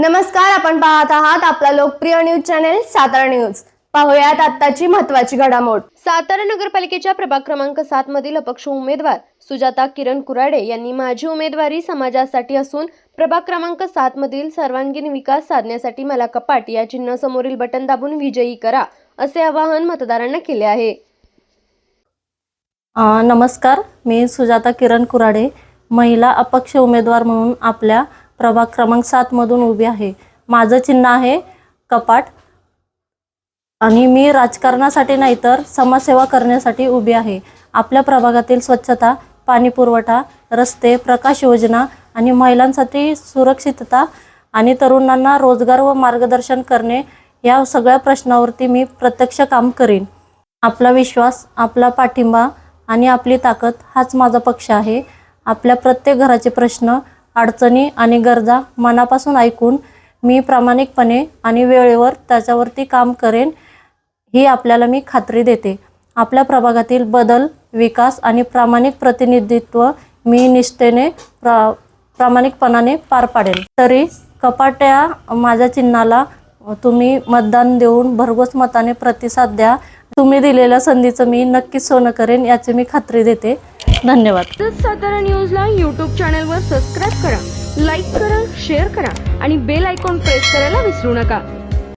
आपण पाहत आहात आपला लोकप्रिय न्यूज चॅनेल सातारा न्यूज. पाहुयात आत्ताची महत्वाची घडामोड. सातारा नगरपालिकेच्या प्रभाग क्रमांक सात मधील अपक्ष उमेदवार सुजाता किरण कुराडे यांनी माझी उमेदवारी समाजासाठी असून प्रभाग क्रमांक सात मधील सर्वांगीण विकास साधण्यासाठी मला कपाट या चिन्ह समोरील बटन दाबून विजयी करा असे आवाहन मतदारांना केले आहे. नमस्कार मी सुजाता किरण कुराडे महिला अपक्ष उमेदवार म्हणून आपल्या प्रभाग क्रमांक सातमधून उभी आहे. माझं चिन्ह आहे कपाट. आणि मी राजकारणासाठी नाही तर समाजसेवा करण्यासाठी उभी आहे. आपल्या प्रभागातील स्वच्छता पाणी पुरवठा रस्ते प्रकाश योजना आणि महिलांसाठी सुरक्षितता आणि तरुणांना रोजगार व मार्गदर्शन करणे या सगळ्या प्रश्नावरती मी प्रत्यक्ष काम करीन. आपला विश्वास आपला पाठिंबा आणि आपली ताकद हाच माझा पक्ष आहे. आपल्या प्रत्येक घराचे प्रश्न अडचणी आणि गरजा मनापासून ऐकून मी प्रामाणिकपणे आणि वेळेवर त्याच्यावरती काम करेन ही आपल्याला मी खात्री देते. आपल्या प्रभागातील बदल विकास आणि प्रामाणिक प्रतिनिधित्व मी निष्ठेने प्रा प्रामाणिकपणाने पार पाडेल तरी कपाट्या माझ्या चिन्हाला तुम्ही मतदान देऊन भरघोस मताने प्रतिसाद द्या. तुम्ही दिलेल्या संधीचं मी नक्कीच सोनं करेन याची मी खात्री देते. धन्यवाद. सातारा न्यूजला यूट्यूब चॅनलवर सबस्क्राईब करा लाईक करा शेअर करा आणि बेल आयकॉन प्रेस करायला विसरू नका.